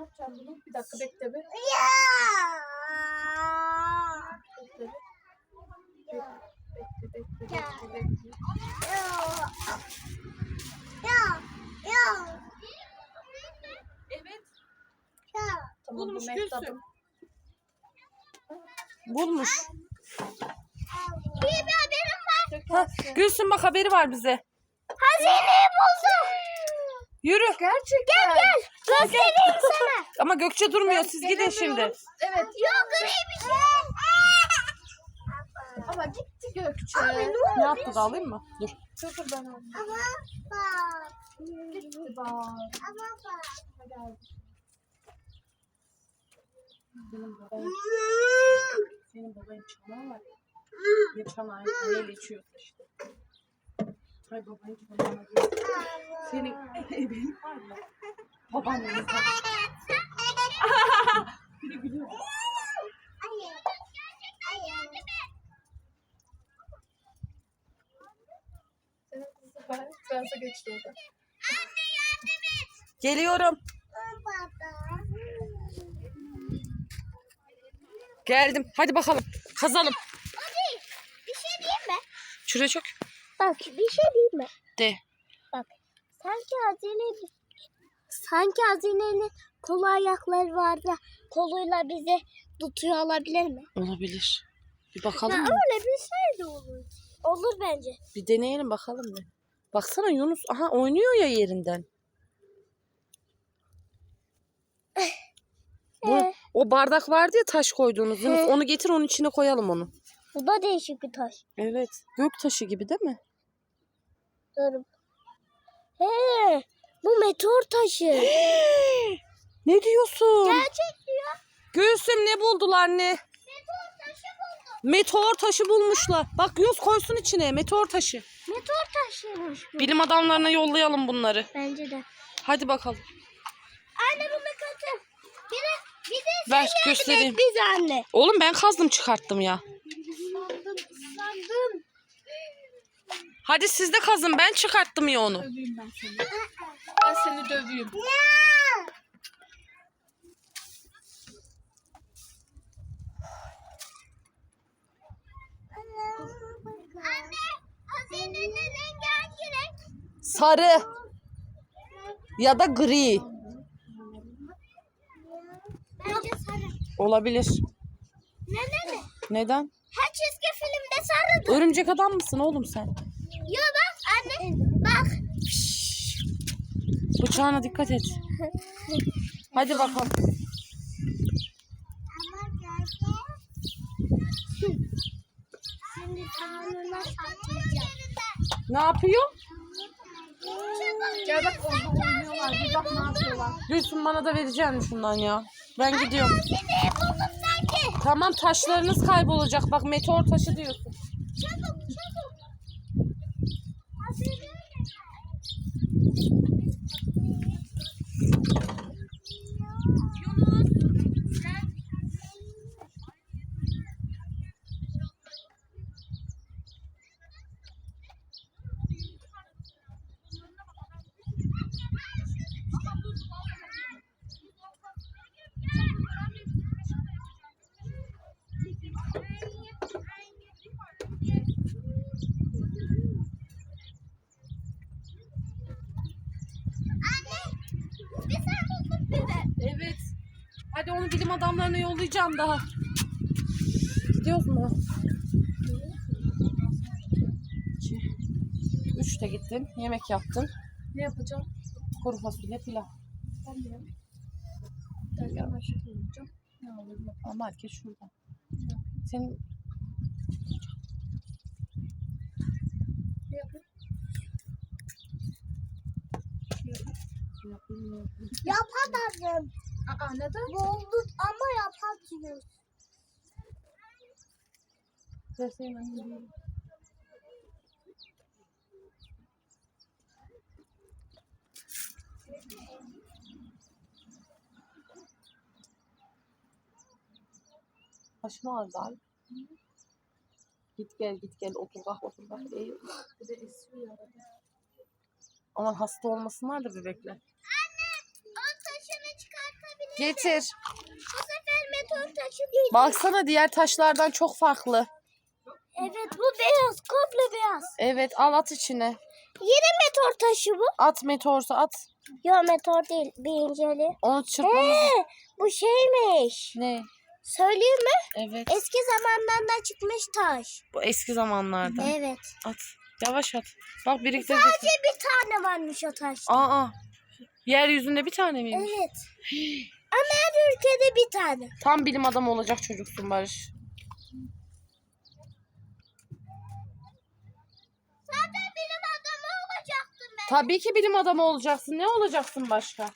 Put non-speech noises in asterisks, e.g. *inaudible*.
Bir dakika bekle bir. Ya. Bekle bir. Bekle bekle Ya. bekle bekle. Ya. Ya. Evet. Ya. Tamam Bulmuş bu Gülsüm. mehtapım. Bulmuş. İyi bir haberim var. Ha, Gülsün bak haberi var bize. Hazineyi buldum. Yürü. Gerçekten. Gel gel. Göstereyim sana. *laughs* Ama Gökçe durmuyor. Siz gidin şimdi. Evet. Yok gri bir şey. Ama gitti Gökçe. Ne yaptı da alayım mı? Dur. Dur ben alayım. Ama bak. Gitti bak. Ama bak. Geldi. Benim babam, senin baban çanağı var. ya. Ne çanağı neyle içiyorsa işte. Ay babanın çanağı var. ya. Senin *laughs* benim var ya. Babaannenin var. Biri gülüyor. Senin kızı ben transa geçti orada. Geliyorum. Geldim. Hadi bakalım. Kazalım. Hadi. Bir şey diyeyim mi? Şuraya çök. Bak bir şey diyeyim mi? De. Bak sanki hazine sanki hazinenin kolu ayakları var da koluyla bizi tutuyor olabilir mi? Olabilir. Bir Ya bakalım mı? öyle bir şey de olur. Olur bence. Bir deneyelim bakalım bir. Baksana Yunus. Aha oynuyor ya yerinden. Bu, Ee? o bardak vardı ya taş koyduğunuz. Yunus, He. onu getir onun içine koyalım onu. Bu da değişik bir taş. Evet. Gök taşı gibi değil mi? Dur. He, bu meteor taşı. *gasps* ne diyorsun? Gerçek diyor. Gülsüm ne buldular ne? Meteor taşı buldum. Meteor taşı bulmuşlar. Bak Yunus koysun içine meteor taşı. Meteor taşıymış bu. Bilim adamlarına yollayalım bunları. Bence de. Hadi bakalım. Anne bunu katı. Bir de, bir de Ver sen göstereyim. bize anne. Oğlum ben kazdım çıkarttım ya. Sandım, sandım. Hadi siz de kazın ben çıkarttım ya onu. Ben seni. Ben seni döveyim. Anne, hazinenin rengi hangi renk? Sarı ya da gri Bence sarı. olabilir. Neden mi? Neden? Her çizgi filmde sarıdır. Örümcek adam mısın oğlum sen? Yo bak anne. Bıçağına dikkat et. Hadi bakalım. Şimdi kanalına saklayacağım. Ne yapıyor? Gel bak orada oynuyorlar. Bir bak ne yapıyorlar. Gülsün bana da vereceğim şundan ya. Ben gidiyorum. Hazineyi buldum sanki. Tamam taşlarınız kaybolacak. Bak meteor taşı diyorsun. Çabuk, çabuk. Hazine Anne, bir sen buldun bizi. Evet. Hadi onu bilim adamlarına yollayacağım daha. Gidiyoruz mu? İki. Üçte gittim. Yemek yaptım. Ne yapacağım? Kuru fasulye pilav. Ben de. Derken ben şunu yapacağım. Ne alayım? Market şurada. Senin Ne yapayım? Yapamadım. Aa neden? Bulduk ama. Versene ben yiyeyim. başım ağrıdı abi. Git gel git gel otur kalk otur kalk. Bir de esiyor. Aman hasta olmasınlar da bebekler. Getir. Bu sefer meteor taşı değil. Baksana diğer taşlardan çok farklı. Evet bu beyaz. Komple beyaz. Evet al at içine. Yine meteor taşı bu. At meteorsa at. Yok meteor değil. Birincili. Onu çırpmamız. Ee, bu şeymiş. Ne? Söyleyeyim mi? Evet. Eski zamanlarda çıkmış taş. Bu eski zamanlarda. Evet. At. Yavaş at. Bak biriktirdik. Sadece bir tane varmış o taş. Aa. Yeryüzünde bir tane miymiş? Evet. Ama her ülkede bir tane. Tam bilim adamı olacak çocuksun Barış. Zaten bilim adamı olacaktım ben. Tabii ki bilim adamı olacaksın. Ne olacaksın başka?